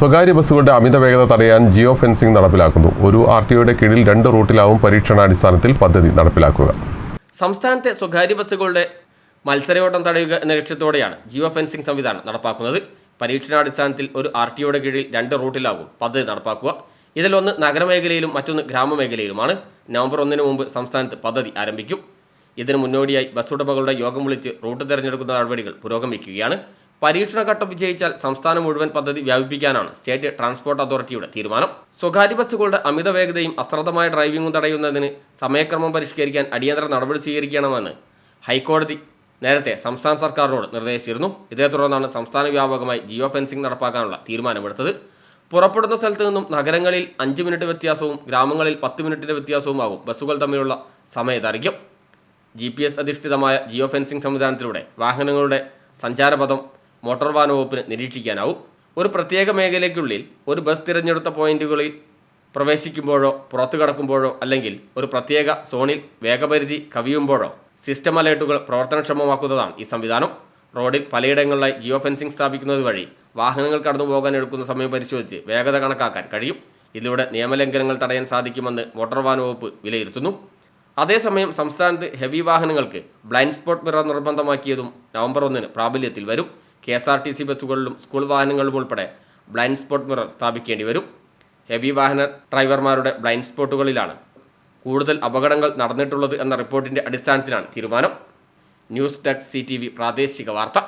സ്വകാര്യ ബസ്സുകളുടെ അമിത വേഗത തടയാൻ ജിയോ ഫെൻസിംഗ് നടപ്പിലാക്കുന്നു. ഒരു ആർ ടി ഒയുടെ കീഴിൽ രണ്ട് റൂട്ടിലാവും പരീക്ഷണാടിസ്ഥാനത്തിൽ പദ്ധതി നടപ്പിലാക്കുക. സംസ്ഥാനത്തെ സ്വകാര്യ ബസ്സുകളുടെ മത്സരയോട്ടം തടയുക എന്ന ലക്ഷ്യത്തോടെയാണ് ജിയോ ഫെൻസിംഗ് സംവിധാനം നടപ്പാക്കുന്നത്. പരീക്ഷണാടിസ്ഥാനത്തിൽ ഒരു ആർ ടി ഒയുടെ കീഴിൽ രണ്ട് റൂട്ടിലാവും പദ്ധതി നടപ്പാക്കുക. ഇതിലൊന്ന് നഗരമേഖലയിലും മറ്റൊന്ന് ഗ്രാമമേഖലയിലുമാണ്. നവംബർ ഒന്നിന് മുമ്പ് സംസ്ഥാനത്ത് പദ്ധതി ആരംഭിക്കും. ഇതിന് മുന്നോടിയായി ബസ് ഉടമകളുടെ യോഗം വിളിച്ച് റൂട്ട് തിരഞ്ഞെടുക്കുന്ന നടപടികൾ പുരോഗമിക്കുകയാണ്. പരീക്ഷണഘട്ടം വിജയിച്ചാൽ സംസ്ഥാനം മുഴുവൻ പദ്ധതി വ്യാപിപ്പിക്കാനാണ് സ്റ്റേറ്റ് ട്രാൻസ്പോർട്ട് അതോറിറ്റിയുടെ തീരുമാനം. സ്വകാര്യ ബസ്സുകളുടെ അമിത വേഗതയും അശ്രദ്ധമായ ഡ്രൈവിംഗും തടയുന്നതിന് സമയക്രമം പരിഷ്കരിക്കാൻ അടിയന്തര നടപടി സ്വീകരിക്കണമെന്ന് ഹൈക്കോടതി നേരത്തെ സംസ്ഥാന സർക്കാരിനോട് നിർദ്ദേശിച്ചിരുന്നു. ഇതേ തുടർന്നാണ് സംസ്ഥാന വ്യാപകമായി ജിയോ ഫെൻസിംഗ് നടപ്പാക്കാനുള്ള തീരുമാനമെടുത്തത്. പുറപ്പെടുന്ന സ്ഥലത്ത് നിന്നും നഗരങ്ങളിൽ അഞ്ച് മിനിറ്റ് വ്യത്യാസവും ഗ്രാമങ്ങളിൽ പത്ത് മിനിറ്റിന്റെ വ്യത്യാസവുമാകും ബസ്സുകൾ തമ്മിലുള്ള സമയദൈർഘ്യം. ജി പി എസ് അധിഷ്ഠിതമായ ജിയോ ഫെൻസിംഗ് സംവിധാനത്തിലൂടെ വാഹനങ്ങളുടെ സഞ്ചാരപഥം മോട്ടോർ വാഹന വകുപ്പിന് നിരീക്ഷിക്കാനാവും. ഒരു പ്രത്യേക മേഖലയ്ക്കുള്ളിൽ ഒരു ബസ് തിരഞ്ഞെടുത്ത പോയിന്റുകളിൽ പ്രവേശിക്കുമ്പോഴോ പുറത്തു കടക്കുമ്പോഴോ അല്ലെങ്കിൽ ഒരു പ്രത്യേക സോണിൽ വേഗപരിധി കവിയുമ്പോഴോ സിസ്റ്റം അലേർട്ടുകൾ പ്രവർത്തനക്ഷമമാക്കുന്നതാണ് ഈ സംവിധാനം. റോഡിൽ പലയിടങ്ങളിലായി ജിയോ ഫെൻസിംഗ് സ്ഥാപിക്കുന്നത് വഴി വാഹനങ്ങൾ കടന്നു പോകാൻ എടുക്കുന്ന സമയം പരിശോധിച്ച് വേഗത കണക്കാക്കാൻ കഴിയും. ഇതിലൂടെ നിയമലംഘനങ്ങൾ തടയാൻ സാധിക്കുമെന്ന് മോട്ടോർ വാഹന വകുപ്പ് വിലയിരുത്തുന്നു. അതേസമയം സംസ്ഥാനത്ത് ഹെവി വാഹനങ്ങൾക്ക് ബ്ലൈൻഡ് സ്പോട്ട് മിറർ നിർബന്ധമാക്കിയതും നവംബർ ഒന്നിന് പ്രാബല്യത്തിൽ വരും. K S R T C ബസ്സുകളിലും school വാഹനങ്ങളിലും ഉൾപ്പെടെ ബ്ലൈൻഡ് സ്പോട്ട് മിറർ സ്ഥാപിക്കേണ്ടി വരും. ഹെവി വാഹന ഡ്രൈവർമാരുടെ ബ്ലൈൻഡ് സ്പോട്ടുകളിലാണ് കൂടുതൽ അപകടങ്ങൾ നടന്നിട്ടുള്ളത് എന്ന റിപ്പോർട്ടിന്റെ അടിസ്ഥാനത്തിലാണ് തീരുമാനം. ന്യൂസ് ഡെസ്ക് സി പ്രാദേശിക വാർത്ത.